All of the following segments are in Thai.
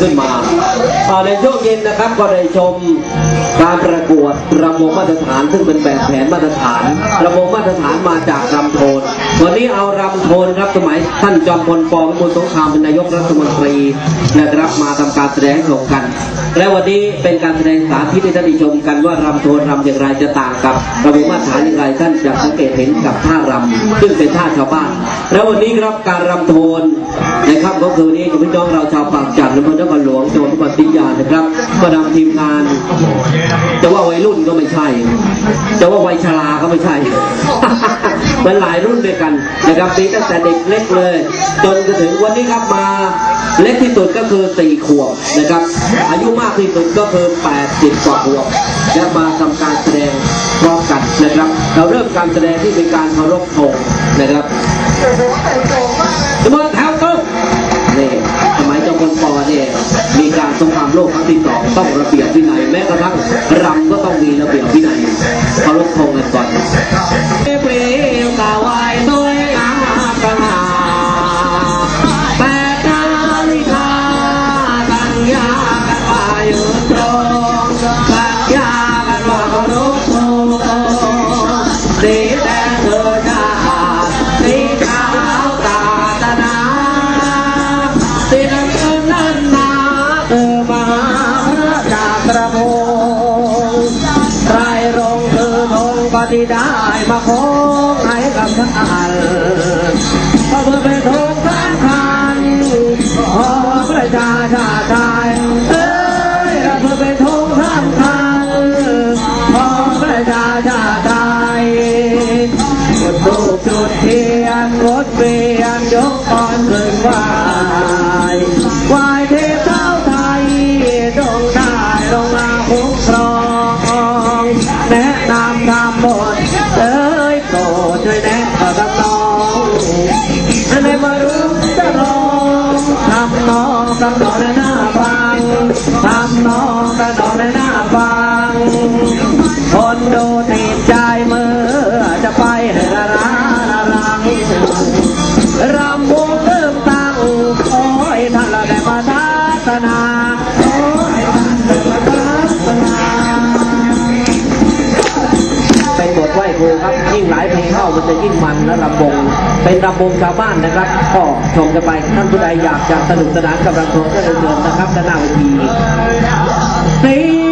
ขึ้นมาอ่าในช่วงเย็นนะครับก็ได้ชมการประกวดระมงมาตรฐานซึ่งเป็นแบบแผนมาตรฐานระมงมาตรฐานมาจากลำโพน วันนี้เอารำโทนครับสมัยท่านจอมพลปพิบูลสงครามเป็นนายกรัฐมนตรีนะครับมาทำการแสดงให้ชมกัน และวันนี้เป็นการแสดงสาธิตให้ท่านได้ชมกันว่ารำโทนรำอย่างไรจะต่างกับรำวงมาตรฐานอย่างไรท่านจะสังเกตเห็นกับท่ารำซึ่งเป็นท่าชาวบ้าน แล้ววันนี้ครับการรำโทนในค่ำก็คือนนี้กับพี่น้องเราชาวปากจันทร์อำเภอนครหลวงจังหวัดปทุมธานีนะครับก็นำทีมงานจะว่าวัยรุ่นก็ไม่ใช่จะว่าวัยชราก็ไม่ใช่ มันหลายรุ่นด้วยกันนะครับมีตั้งแต่เด็กเล็กเลย จนกระถึงวันนี้ครับมาเล็กที่สุดก็คือสี่ขวบนะครับ อายุมากที่สุดก็คือแปดสิบกว่าขวบและมาทำการแสดงพร้อมกันนะครับ เราเริ่มการแสดงที่เป็นการเคารพธงนะครับสมมติแถวตรงนี่สมัยเจ้าคนปอเนี่ยมีการสงครามโลกครั้งที่สองต้องระเบียบวินัยแม้กระทั่งรำก็ต้องมีระเบียบวินัยเคารพธงกันก่อนาติเพราะเพื่อเป็นธงสำคัญขอประชาชาติไทยเอ้ยเพื่อเป็นธงสำคัญขอประชาชาติไทยจุดทูบจุดเทียนรถเวียนยกตอนเลยว่า น้อง ครูครับยิ่งหลายเพลงเข้ามันจะยิ่งมันและรำวงเป็นรำวงชาวบ้านนะครับก็ชมกันไปท่านผู้ใดอยากจะสนุกสนานกับรำวงก็เรียนเชิญนะครับด้านหน้าเวที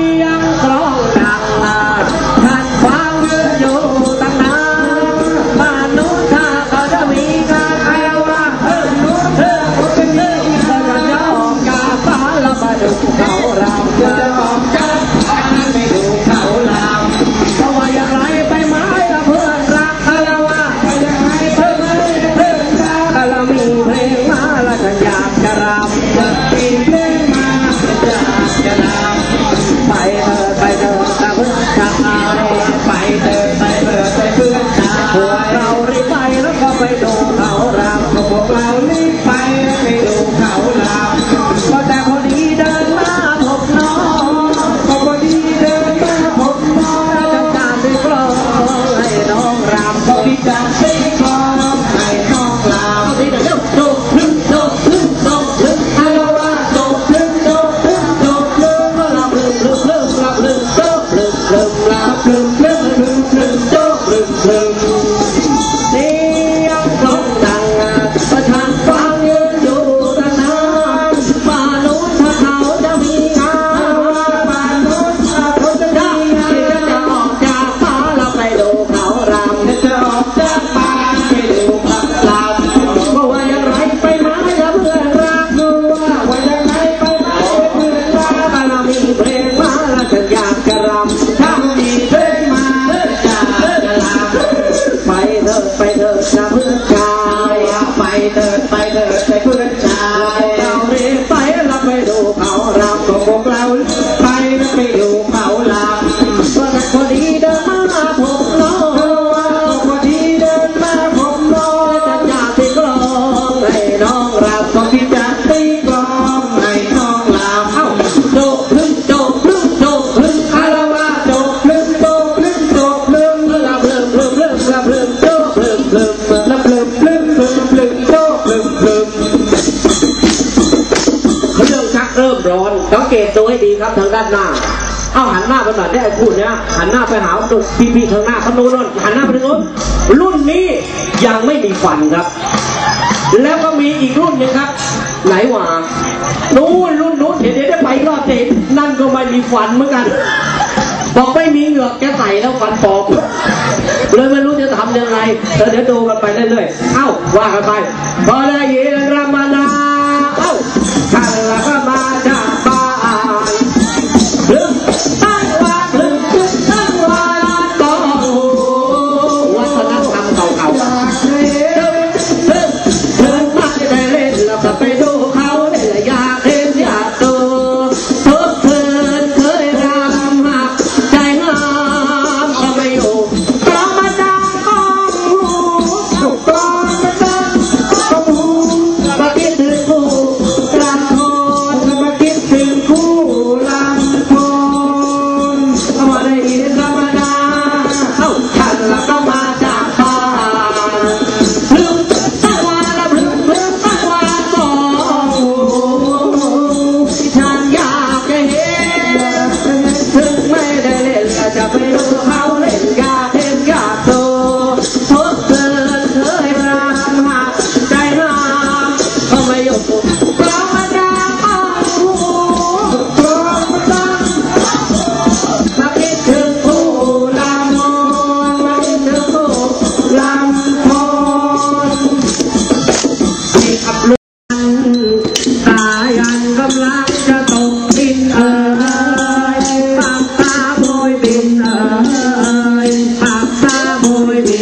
ให้ดีครับทางด้านหน้า เอาหันหน้าไปแบบนี้ไอ้พูดเนี่ยหันหน้าไปหาตุกพี่ๆทางหน้าเขาโน่นหันหน้าไปโน้นรุ่นนี้ยังไม่มีฟันครับ แล้วก็มีอีกรุ่นนึงครับ ไหนวะนู้นรุ่นนู้นเห็นได้ไปรอบเต็นั่นก็ไม่มีฟันเหมือนกันบอกไม่มีเหงือกแกใส่แล้วฟันปอกเลยไม่รู้จะทำยังไงเดี๋ยวดูกันไปเรื่อยๆเอ้าว่ากันไปพอได้ยินรามานา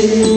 Amen.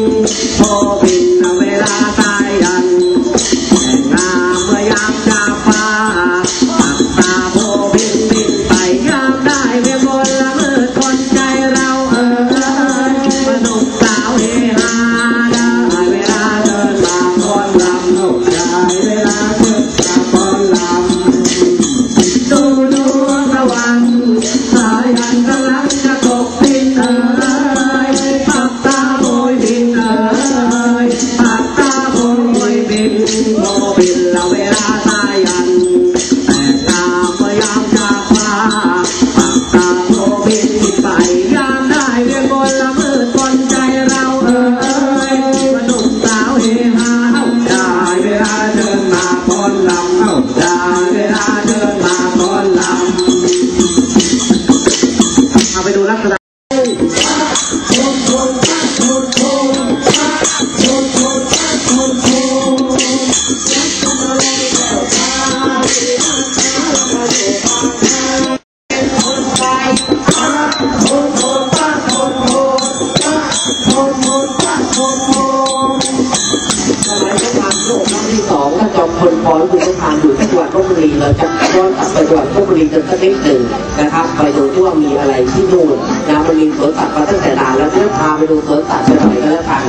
ที่สองถ้านจอมพลพรบุญทานอยู่ที่จังหวัดบุรีเราจะย้อนกลับไปจังหวัดบุรีกันสักนิดหนึ่งนะครับ ไปดูว่ามีอะไรที่นู่นนะมันมีสวนสัตว์มาตั้งแต่นาแล้วเดี๋พาไปดูสวนสัตว์กันหน่อยก็แล้วกัน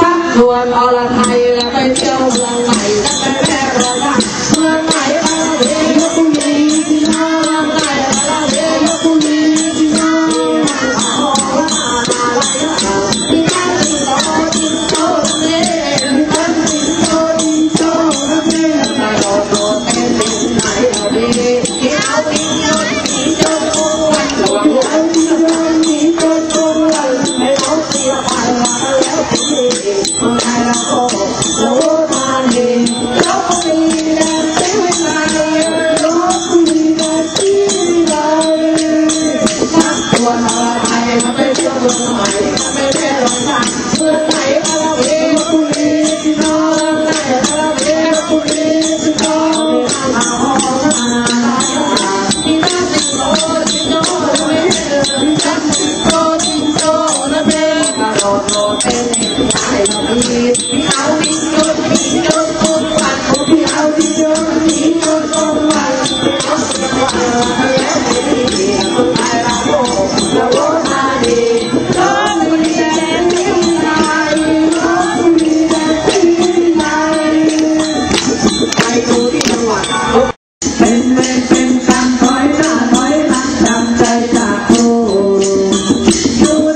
ชักชวนอรไทยไปเที่ยวเมืองใหม่ no